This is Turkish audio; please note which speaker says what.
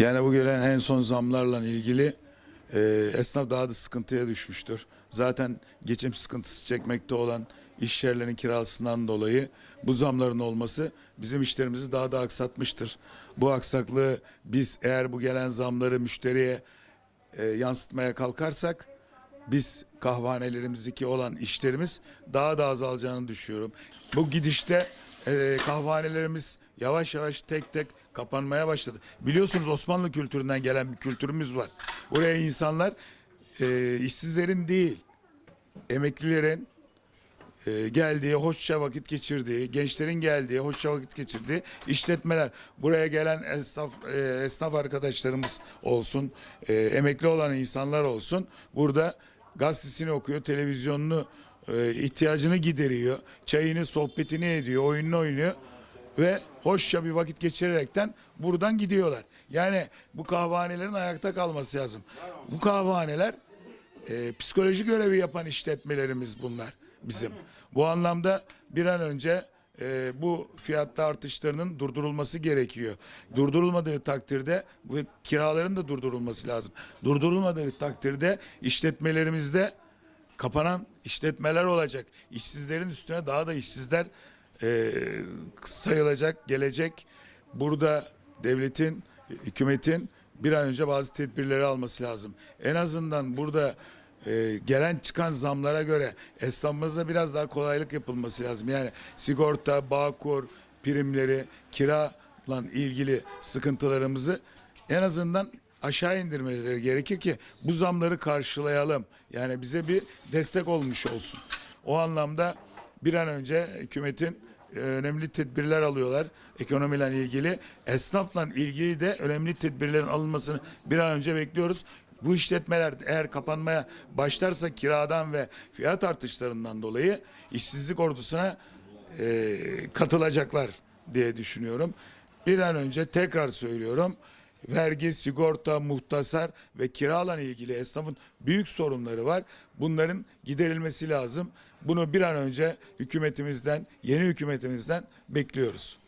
Speaker 1: Yani bu gelen en son zamlarla ilgili e, esnaf daha da sıkıntıya düşmüştür. Zaten geçim sıkıntısı çekmekte olan iş yerlerinin kirasından dolayı bu zamların olması bizim işlerimizi daha da aksatmıştır. Bu aksaklığı biz eğer bu gelen zamları müşteriye e, yansıtmaya kalkarsak biz kahvanelerimizdeki olan işlerimiz daha da azalacağını düşünüyorum. Bu gidişte e, kahvanelerimiz yavaş yavaş tek tek kapanmaya başladı. Biliyorsunuz Osmanlı kültüründen gelen bir kültürümüz var. Buraya insanlar e, işsizlerin değil, emeklilerin e, geldiği, hoşça vakit geçirdiği, gençlerin geldiği, hoşça vakit geçirdiği işletmeler. Buraya gelen esnaf, e, esnaf arkadaşlarımız olsun, e, emekli olan insanlar olsun. Burada gazetesini okuyor, televizyonunu e, ihtiyacını gideriyor, çayını, sohbetini ediyor, oyununu oynuyor ve hoşça bir vakit geçirerekten buradan gidiyorlar. Yani bu kahvehanelerin ayakta kalması lazım. Bu kahvehaneler e, psikoloji görevi yapan işletmelerimiz bunlar bizim. Bu anlamda bir an önce e, bu fiyatta artışlarının durdurulması gerekiyor. Durdurulmadığı takdirde bu kiraların da durdurulması lazım. Durdurulmadığı takdirde işletmelerimizde kapanan işletmeler olacak. İşsizlerin üstüne daha da işsizler e, sayılacak, gelecek. Burada devletin, hükümetin bir an önce bazı tedbirleri alması lazım. En azından burada e, gelen çıkan zamlara göre esnafımıza biraz daha kolaylık yapılması lazım. Yani sigorta, bağkur, primleri, kirayla ilgili sıkıntılarımızı en azından aşağı indirmeleri gerekir ki bu zamları karşılayalım. Yani bize bir destek olmuş olsun. O anlamda bir an önce hükümetin e, önemli tedbirler alıyorlar ekonomiyle ilgili. Esnafla ilgili de önemli tedbirlerin alınmasını bir an önce bekliyoruz. Bu işletmeler eğer kapanmaya başlarsa kiradan ve fiyat artışlarından dolayı işsizlik ordusuna e, katılacaklar diye düşünüyorum. Bir an önce tekrar söylüyorum. Vergi, sigorta, muhtasar ve kiralan ilgili esnafın büyük sorunları var. Bunların giderilmesi lazım. Bunu bir an önce hükümetimizden, yeni hükümetimizden bekliyoruz.